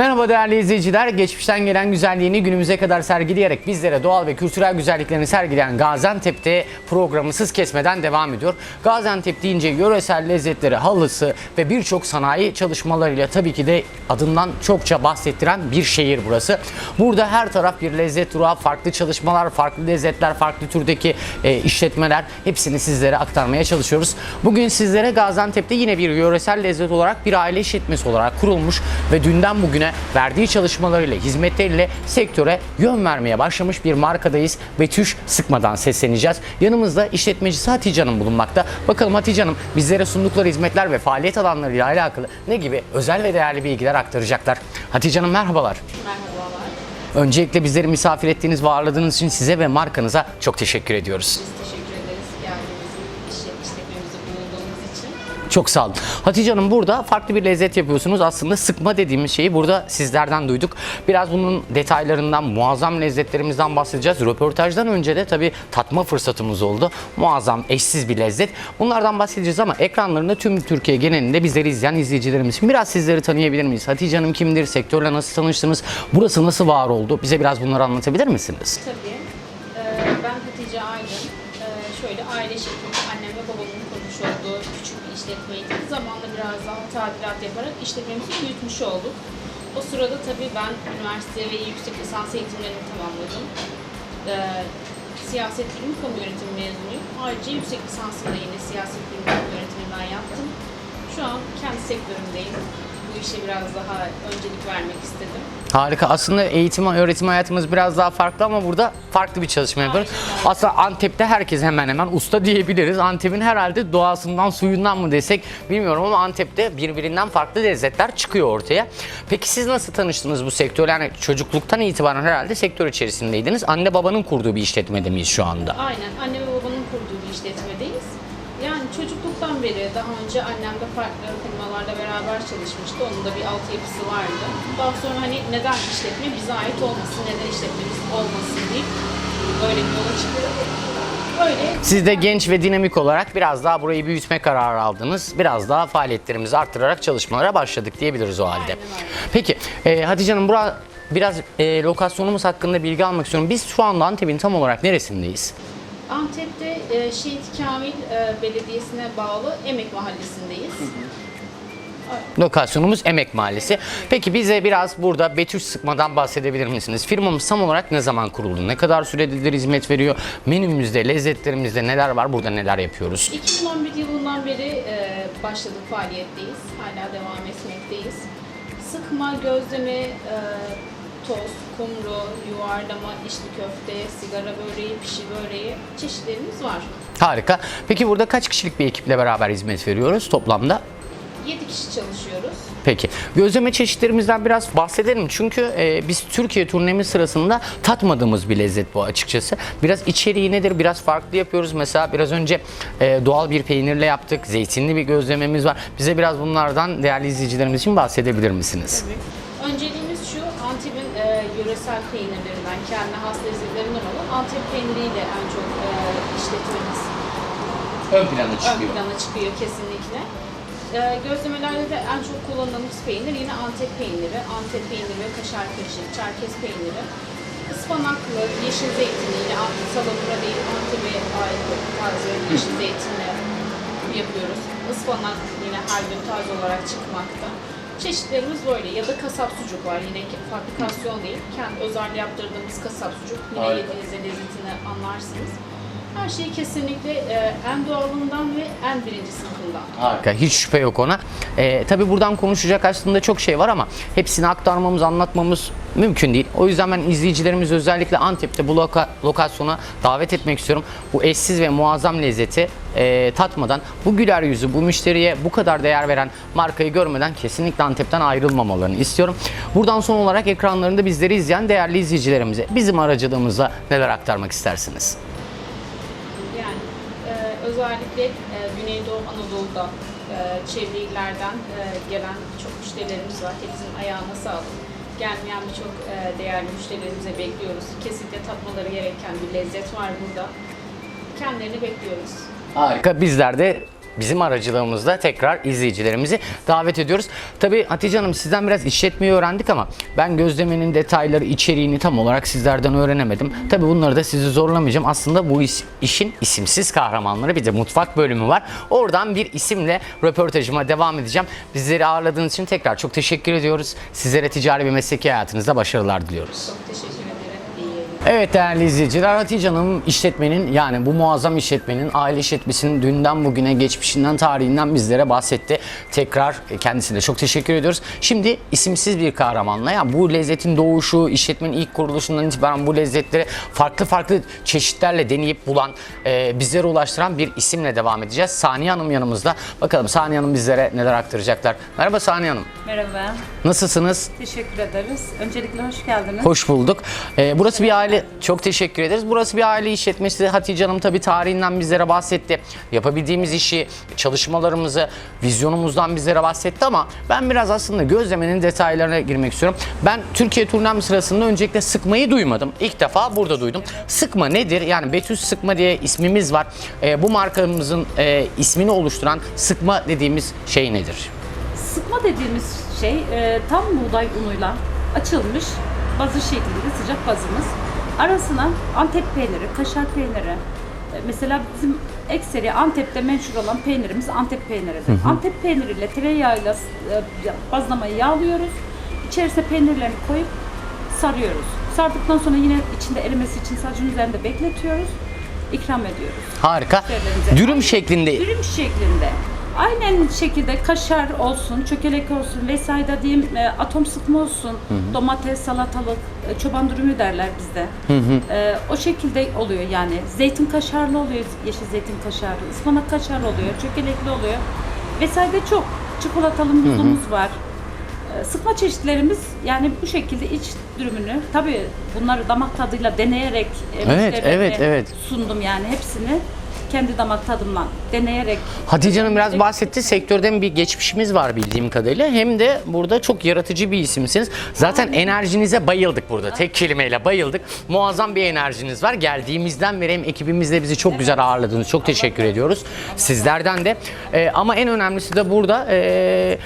Merhaba değerli izleyiciler. Geçmişten gelen güzelliğini günümüze kadar sergileyerek bizlere doğal ve kültürel güzelliklerini sergileyen Gaziantep'te programısız kesmeden devam ediyor. Gaziantep deyince yöresel lezzetleri, halısı ve birçok sanayi çalışmalarıyla tabii ki de adından çokça bahsettiren bir şehir burası. Burada her taraf bir lezzet durağı, farklı çalışmalar, farklı lezzetler, farklı türdeki e, işletmeler hepsini sizlere aktarmaya çalışıyoruz. Bugün sizlere Gaziantep'te yine bir yöresel lezzet olarak bir aile işletmesi olarak kurulmuş ve dünden bugüne verdiği çalışmalarıyla, hizmetleriyle sektöre yön vermeye başlamış bir markadayız. Betüş Sıkmadan sesleneceğiz. Yanımızda işletmecisi Hatice Hanım bulunmakta. Bakalım Hatice Hanım bizlere sundukları hizmetler ve faaliyet alanlarıyla alakalı ne gibi özel ve değerli bilgiler aktaracaklar. Hatice Hanım merhabalar. Merhabalar. Öncelikle bizleri misafir ettiğiniz ve ağırladığınız için size ve markanıza çok teşekkür ediyoruz. Biz teşekkür ederiz geldiğiniz için, işletmemizde bulunduğunuz için. Çok sağ olun. Hatice Hanım burada farklı bir lezzet yapıyorsunuz. Aslında sıkma dediğimiz şeyi burada sizlerden duyduk. Biraz bunun detaylarından, muazzam lezzetlerimizden bahsedeceğiz. Röportajdan önce de tabii tatma fırsatımız oldu. Muazzam, eşsiz bir lezzet. Bunlardan bahsedeceğiz ama ekranlarında tüm Türkiye genelinde bizleri izleyen izleyicilerimiz için biraz sizleri tanıyabilir miyiz? Hatice Hanım kimdir? Sektörle nasıl tanıştınız? Burası nasıl var oldu? Bize biraz bunları anlatabilir misiniz? Tabii. Ee, ben Hatice Aydın. Ee, şöyle aile şeklinde annem ve babamın kurmuş olduğu küçük bir işletmeydi. Zamanla biraz daha tadilat yaparak işletmemizi büyütmüş olduk. O sırada tabii ben üniversite ve yüksek lisans eğitimlerimi tamamladım. Ee, siyaset bilimi kamu yönetimi mezunuyum. Ayrıca yüksek lisansımı da yine siyaset bilimi kamu yönetiminden yaptım. Şu an kendi sektörümdeyim. Bu işe biraz daha öncelik vermek istedim. Harika. Aslında eğitim, öğretim hayatımız biraz daha farklı ama burada farklı bir çalışma yapıyoruz. Aynen. Aslında Antep'te herkes hemen hemen usta diyebiliriz. Antep'in herhalde doğasından, suyundan mı desek bilmiyorum ama Antep'te birbirinden farklı lezzetler çıkıyor ortaya. Peki siz nasıl tanıştınız bu sektörle? Yani çocukluktan itibaren herhalde sektör içerisindeydiniz. Anne babanın kurduğu bir işletmede miyiz şu anda? Aynen. Anne ve babanın kurduğu bir işletmedeyiz. Yani çocukluktan beri daha önce annem de farklı firmalarla beraber çalışmıştı. Onun da bir altyapısı vardı. Daha sonra hani neden işletme bize ait olmasın, neden işletmemiz olmasın deyip böyle bir yola çıktık. Öyle Siz de genç ve dinamik olarak biraz daha burayı büyütme kararı aldınız. Biraz daha faaliyetlerimizi arttırarak çalışmalara başladık diyebiliriz o halde. Aynen. Peki e, Hatice Hanım bura biraz e, lokasyonumuz hakkında bilgi almak istiyorum. Biz şu anda Antep'in tam olarak neresindeyiz? Antep'te e, Şehit Kamil e, Belediyesi'ne bağlı Emek Mahallesi'ndeyiz. Lokasyonumuz Emek Mahallesi. Peki bize biraz burada Betüş Sıkmadan bahsedebilir misiniz? Firmamız tam olarak ne zaman kuruldu? Ne kadar süredir hizmet veriyor? Menümüzde, lezzetlerimizde neler var? Burada neler yapıyoruz? 2011 yılından beri e, başladık faaliyetteyiz. Hala devam etmekteyiz. Sıkma, gözleme, e, tost, kumru, yuvarlama, içli köfte, sigara böreği, pişi böreği çeşitlerimiz var. Harika. Peki burada kaç kişilik bir ekiple beraber hizmet veriyoruz toplamda? 7 kişi çalışıyoruz. Peki. Gözleme çeşitlerimizden biraz bahsedelim. Çünkü e, biz Türkiye turnemiz sırasında tatmadığımız bir lezzet bu açıkçası. Biraz içeriği nedir? Biraz farklı yapıyoruz. Mesela biraz önce e, doğal bir peynirle yaptık. Zeytinli bir gözlememiz var. Bize biraz bunlardan değerli izleyicilerimiz için bahsedebilir misiniz? Önceliğimiz şu, Antep'in e, yöresel peynirlerinden, kendi has lezzetlerinden olan Antep peyniriyle en çok e, işletmemiz Ön plana ön plana çıkıyor kesinlikle. Ee, gözlemelerde de en çok kullandığımız peynir yine Antep peyniri, Antep peyniri ve kaşar karışık, çerkez peyniri. Ispanaklı, yeşil zeytiniyle, salamura değil Antep'e ait taze yeşil zeytinle yapıyoruz. Ispanak yine her gün taze olarak çıkmakta. Çeşitlerimiz böyle ya da kasap sucuk var yine fabrikasyon değil. Kendi özel yaptırdığımız kasap sucuk yine Harika. yediğinizde lezzetini anlarsınız. Her şey kesinlikle e, en doğalından ve en birinci sınıfından. Harika. Hiç şüphe yok ona. Ee, tabii buradan konuşacak aslında çok şey var ama hepsini aktarmamız, anlatmamız mümkün değil. O yüzden ben izleyicilerimizi özellikle Antep'te bu loka- lokasyona davet etmek istiyorum. Bu eşsiz ve muazzam lezzeti e, tatmadan, bu güler yüzü, bu müşteriye bu kadar değer veren markayı görmeden kesinlikle Antep'ten ayrılmamalarını istiyorum. Buradan son olarak ekranlarında bizleri izleyen değerli izleyicilerimize bizim aracılığımızla neler aktarmak istersiniz? Özellikle e, Güneydoğu Anadolu'dan, e, çevre e, gelen çok müşterilerimiz var. Hepsinin ayağına sağlık. Gelmeyen birçok e, değerli müşterilerimize bekliyoruz. Kesinlikle tatmaları gereken bir lezzet var burada. Kendilerini bekliyoruz. Harika. Bizler de bizim aracılığımızla tekrar izleyicilerimizi davet ediyoruz. Tabii Hatice Hanım sizden biraz işletmeyi öğrendik ama ben gözlemenin detayları, içeriğini tam olarak sizlerden öğrenemedim. Tabii bunları da sizi zorlamayacağım. Aslında bu iş- işin isimsiz kahramanları bir de mutfak bölümü var. Oradan bir isimle röportajıma devam edeceğim. Bizleri ağırladığınız için tekrar çok teşekkür ediyoruz. Sizlere ticari ve mesleki hayatınızda başarılar diliyoruz. Çok teşekkür. Evet değerli izleyiciler Hatice Hanım işletmenin yani bu muazzam işletmenin aile işletmesinin dünden bugüne geçmişinden tarihinden bizlere bahsetti. Tekrar e, kendisine çok teşekkür ediyoruz. Şimdi isimsiz bir kahramanla ya bu lezzetin doğuşu işletmenin ilk kuruluşundan itibaren bu lezzetleri farklı farklı çeşitlerle deneyip bulan e, bizlere ulaştıran bir isimle devam edeceğiz. Saniye Hanım yanımızda. Bakalım Saniye Hanım bizlere neler aktaracaklar. Merhaba Saniye Hanım. Merhaba, Nasılsınız? teşekkür ederiz. Öncelikle hoş geldiniz. Hoş bulduk. Ee, burası bir aile, çok teşekkür ederiz. Burası bir aile işletmesi. Hatice Hanım tabii tarihinden bizlere bahsetti. Yapabildiğimiz işi, çalışmalarımızı, vizyonumuzdan bizlere bahsetti ama ben biraz aslında gözlemenin detaylarına girmek istiyorum. Ben Türkiye turnem sırasında öncelikle sıkmayı duymadım. İlk defa burada duydum. Sıkma nedir? Yani Betüs Sıkma diye ismimiz var. Ee, bu markamızın e, ismini oluşturan sıkma dediğimiz şey nedir? Sıkma dediğimiz şey e, tam buğday unuyla açılmış bazı şeklinde sıcak bazımız. Arasına Antep peyniri, kaşar peyniri, e, mesela bizim ekseri Antep'te menşur olan peynirimiz Antep peyniridir. Antep peyniriyle tereyağıyla e, bazlamayı yağlıyoruz. İçerisine peynirlerini koyup sarıyoruz. Sardıktan sonra yine içinde erimesi için sacın üzerinde bekletiyoruz. İkram ediyoruz. Harika. Dürüm şeklinde Dürüm şeklinde. Aynen şekilde kaşar olsun, çökelek olsun vesaire diyeyim e, atom sıkma olsun, domates, salatalık, çoban dürümü derler bizde. E, o şekilde oluyor yani. Zeytin kaşarlı oluyor, yeşil zeytin kaşarlı, ıspanak kaşarlı oluyor, çökelekli oluyor. Vesaire çok. Çikolatalı muzumuz var. E, Sıkma çeşitlerimiz yani bu şekilde iç dürümünü tabii bunları damak tadıyla deneyerek e, Evet, evet, evet. sundum yani hepsini kendi damak tadımla deneyerek Hatice Hanım biraz bahsetti. Sektörde hem bir geçmişimiz var bildiğim kadarıyla hem de burada çok yaratıcı bir isimsiniz. Zaten enerjinize bayıldık burada. Tek kelimeyle bayıldık. Muazzam bir enerjiniz var. Geldiğimizden beri hem ekibimizle bizi çok güzel ağırladınız. Çok teşekkür ediyoruz. Sizlerden de. Ee, ama en önemlisi de burada ee,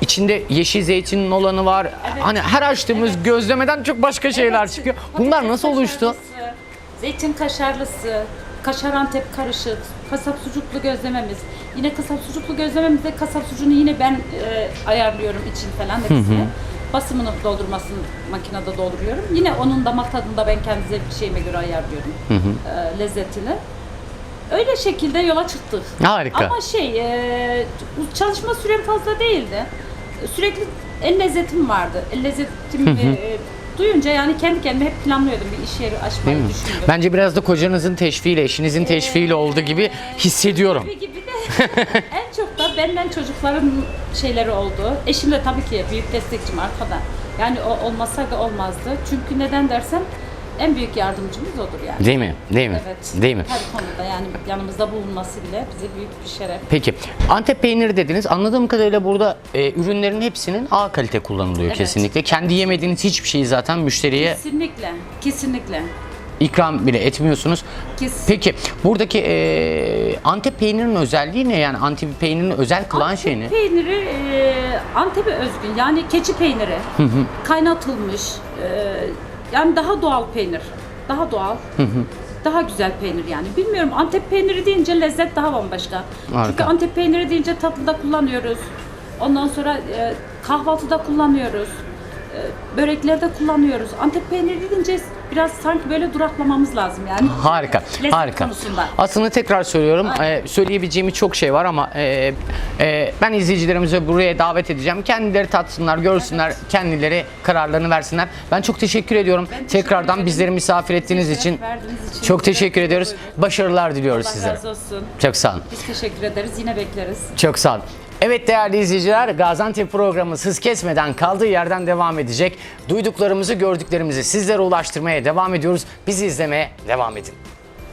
içinde yeşil zeytinin olanı var. Hani her açtığımız gözlemeden çok başka şeyler çıkıyor. Bunlar nasıl oluştu? Zeytin kaşarlısı, kaşar antep karışık, kasap sucuklu gözlememiz. Yine kasap sucuklu gözlememizde kasap sucuğunu yine ben e, ayarlıyorum için falan hepsini. Basımını doldurmasını makinede dolduruyorum. Yine onun damak tadında ben kendi zevk şeyime göre ayarlıyorum e, lezzetini. Öyle şekilde yola çıktık. Harika. Ama şey, e, çalışma sürem fazla değildi. Sürekli el lezzetim vardı. El lezzetimi e, duyunca yani kendi kendime hep planlıyordum bir iş yeri açmayı Değil mi? düşünüyordum. Bence biraz da kocanızın teşviğiyle, eşinizin teşviğiyle oldu gibi hissediyorum. Gibi gibi de en çok da benden çocukların şeyleri oldu. Eşim de tabii ki büyük destekçim arkada. Yani o olmasaydı olmazdı. Çünkü neden dersen en büyük yardımcımız odur yani. Değil mi? Değil mi? Evet. Değil mi? Her konuda yani yanımızda bulunması bile bize büyük bir şeref. Peki Antep peyniri dediniz. Anladığım kadarıyla burada e, ürünlerin hepsinin A kalite kullanılıyor Evet. kesinlikle. Kendi yemediğiniz hiçbir şeyi zaten müşteriye Kesinlikle, kesinlikle. ikram bile etmiyorsunuz. Kes- Peki buradaki e, Antep peynirinin özelliği ne? Yani Antep peynirinin özel kılan Antep şey ne? peyniri e, Antep'e özgün yani keçi peyniri kaynatılmış e, yani daha doğal peynir. Daha doğal. Daha güzel peynir yani. Bilmiyorum Antep peyniri deyince lezzet daha bambaşka. Harika. çünkü Antep peyniri deyince tatlıda kullanıyoruz. Ondan sonra e, kahvaltıda kullanıyoruz böreklerde kullanıyoruz Antep peyniri deyince biraz sanki böyle duraklamamız lazım yani Harika, Lezzet harika. konusunda. Aslında tekrar söylüyorum, e, söyleyebileceğim çok şey var ama e, e, ben izleyicilerimizi buraya davet edeceğim. Kendileri tatsınlar, görsünler, kendileri kararlarını versinler. Ben çok teşekkür ediyorum. Ben teşekkür Tekrardan ederim. bizleri misafir ettiğiniz için için çok teşekkür ediyoruz. Buyurun. Başarılar diliyoruz Allah sizlere. razı olsun. Çok sağ olun. Biz teşekkür ederiz. Yine bekleriz. Çok sağ olun. Evet değerli izleyiciler, Gaziantep programı hız kesmeden kaldığı yerden devam edecek. Duyduklarımızı, gördüklerimizi sizlere ulaştırmaya devam ediyoruz. Bizi izlemeye devam edin.